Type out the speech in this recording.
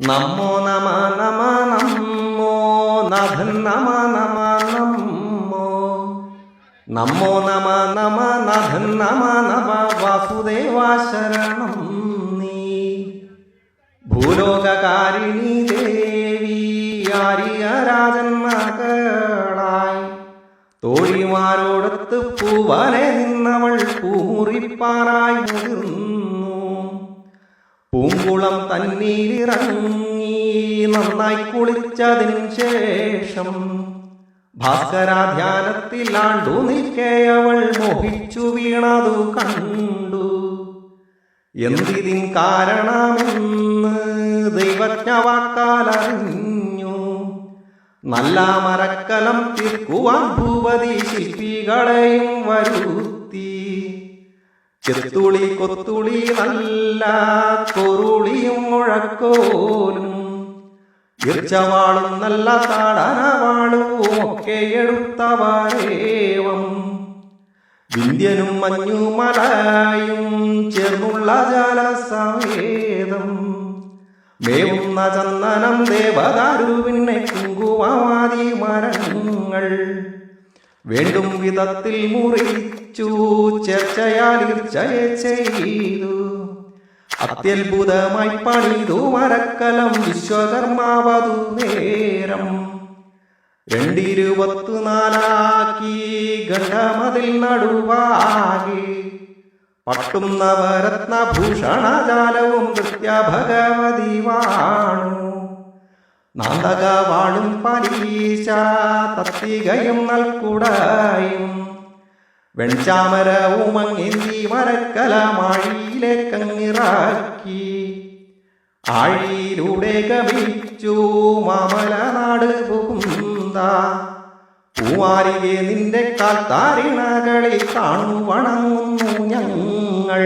നമോ നമ നമ നമോ നാഥൻ നമ നമ നമോ. നമോ നമ നമ നാഥൻ നമ നമ വാസുദേവാ ശരണം നീ. ഭൂലോകകാരിണി ദേവി ആര്യരാജൻ മകളായി തോഴിമാരോടത്ത് പൂവനെ നിന്നവൾ പൂറിപ്പാറായി മുതിർന്നു. പൂങ്കുളം തന്നീരിറങ്ങി നന്നായി കുളിച്ചതിന് ശേഷം ഭാസ്കരാധ്യാനത്തിലാണ്ടു നിൽക്കേ അവൾ മോഹിച്ചു വീണതു കണ്ടു. എന്തിതിൻ കാരണമെന്ന് ദൈവജ്ഞവാക്കാലറിഞ്ഞു. നല്ല മരക്കലം തിരുക്കുവാൻ ഭൂപതി ശില്പികളെയും വരുത്തി. ചെത്തുളി കൊത്തുളി നല്ല കൊറുളിയും മുഴക്കോലും. ഇർച്ചവാളും നല്ല താടനവാളും ഒക്കെ എടുത്തവരേവം വിന്ധ്യനും മഞ്ഞുമലയും ചേർന്നുള്ള ജലസമേതം. മേവുന്ന ചന്ദനം ദേവദാരുവിനെ കുങ്കുമാതി മരങ്ങൾ. വേണ്ടും വിധത്തിൽ മുറിച്ചു ചെയ്തു. അത്യത്ഭുതമായി പണിതു മരക്കലം വിശ്വകർമാവതു നേരം. രണ്ടിരുപത്തു നാലാക്കി നടുവാകി. പട്ടും നവരത്നഭൂഷണജാലവും നൃത്യ ഭഗവതി വാണു. നാന്തകവാളും പരീശ തത്തികയും നൽകുടായും. വെൺചാമര ഉമങ്ങി മരക്കല അങ്ങേന്തി മരക്കലമാഴിയിലേക്കങ്ങിറാക്കി ആഴിയിലൂടെ കവിച്ചു മാമലനാട് പുകുന്ത പൂവാരിയെ നിന്റെ കാൽ കാണു വണങ്ങുന്നു ഞങ്ങൾ.